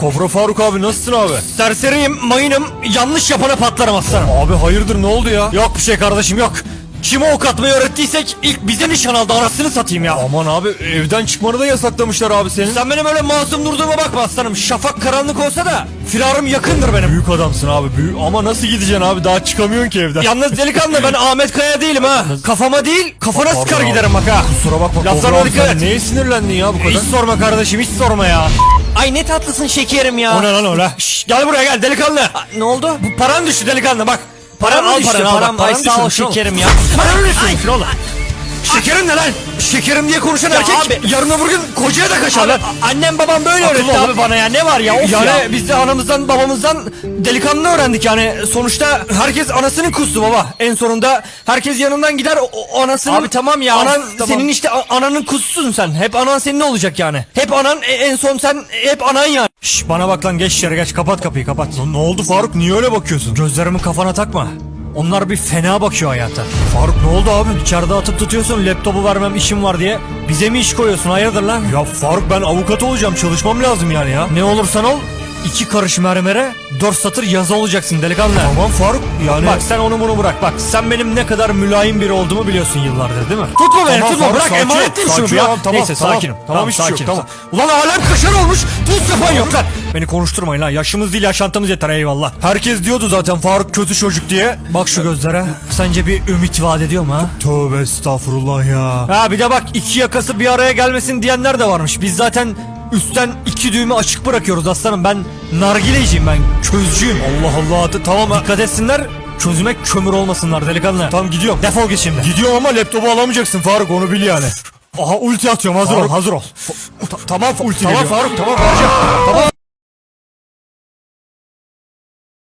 Kobra Faruk abi nasılsın abi? Serseriyim, mayınım, yanlış yapana patlarım aslanım. Abi hayırdır ne oldu ya? Yok bir şey kardeşim yok. Kime ok atmayı öğrettiysek ilk bize nişan aldı anasını satayım ya. Aman abi evden çıkmanı da yasaklamışlar abi senin. Sen benim öyle masum durduğuma bakma aslanım. Şafak karanlık olsa da firarım yakındır benim. Büyük adamsın abi büyük ama nasıl gideceksin abi daha çıkamıyorsun ki evden. Yalnız delikanlı ben Ahmet Kaya değilim ha. Kafama değil kafana Pardon sıkar abi. giderim bak ha. Kusura bakma Laflarına dikkat et. neye sinirlendin ya bu kadar? Hiç sorma kardeşim hiç sorma ya. Ay ne tatlısın şekerim ya. O ne lan öyle? Şş, gel buraya gel delikanlı. ne oldu? Bu paran düştü delikanlı bak. Param mı al düştü? paranı, al Param, bak, ay paran sağ ol şekerim ya. Param düşmüş oğlum. Şekerim ne lan? Şekerim diye konuşan erkek abi. yarın öbür gün kocaya da kaçar Abi, lan. Annem babam böyle Akıllı öğretti ol. abi bana ya ne var ya of Yani ya. biz de anamızdan babamızdan delikanlı öğrendik yani. Sonuçta herkes anasının kustu baba. En sonunda herkes yanından gider o, o anasının. Abi tamam ya, Anan tamam. senin işte a- ananın kuzusun sen. Hep anan senin olacak yani. Hep anan e- en son sen hep anan yani. Şş bana bak lan geç içeri geç kapat kapıyı kapat. Ne oldu Faruk niye öyle bakıyorsun? Gözlerimi kafana takma. Onlar bir fena bakıyor hayata. Faruk ne oldu abi? İçeride atıp tutuyorsun laptopu vermem işim var diye. Bize mi iş koyuyorsun hayırdır lan? Ya Faruk ben avukat olacağım çalışmam lazım yani ya. Ne olursan ol iki karış mermere dört satır yazı olacaksın delikanlı. Tamam Faruk yani. Bak sen onu bunu bırak bak sen benim ne kadar mülayim biri olduğumu biliyorsun yıllardır değil mi? Tutma beni Tamam, tutma Faruk, bırak sakin emanet değil şunu ya. tamam, Neyse tamam. sakinim. Tamam, hiçbir şey yok, sakinim. tamam. Ulan alem kaşar olmuş tuz yapan yok lan. Beni konuşturmayın lan yaşımız değil yaşantımız yeter eyvallah. Herkes diyordu zaten Faruk kötü çocuk diye. Bak şu gözlere sence bir ümit vaat ediyor mu ha? Tövbe estağfurullah ya. Ha bir de bak iki yakası bir araya gelmesin diyenler de varmış. Biz zaten üstten iki düğümü açık bırakıyoruz aslanım. Ben nargileyiciyim ben. Çözcüyüm. Allah Allah tamam ha. Dikkat etsinler. Çözüme kömür olmasınlar delikanlı. Tamam gidiyorum. Defol git şimdi. Gidiyorum ama laptopu alamayacaksın Faruk onu bil yani. Aha ulti atıyorum hazır Faruk. ol hazır ol. Ta- tamam ulti Tamam geliyor. Faruk tamam vereceğim. Tamam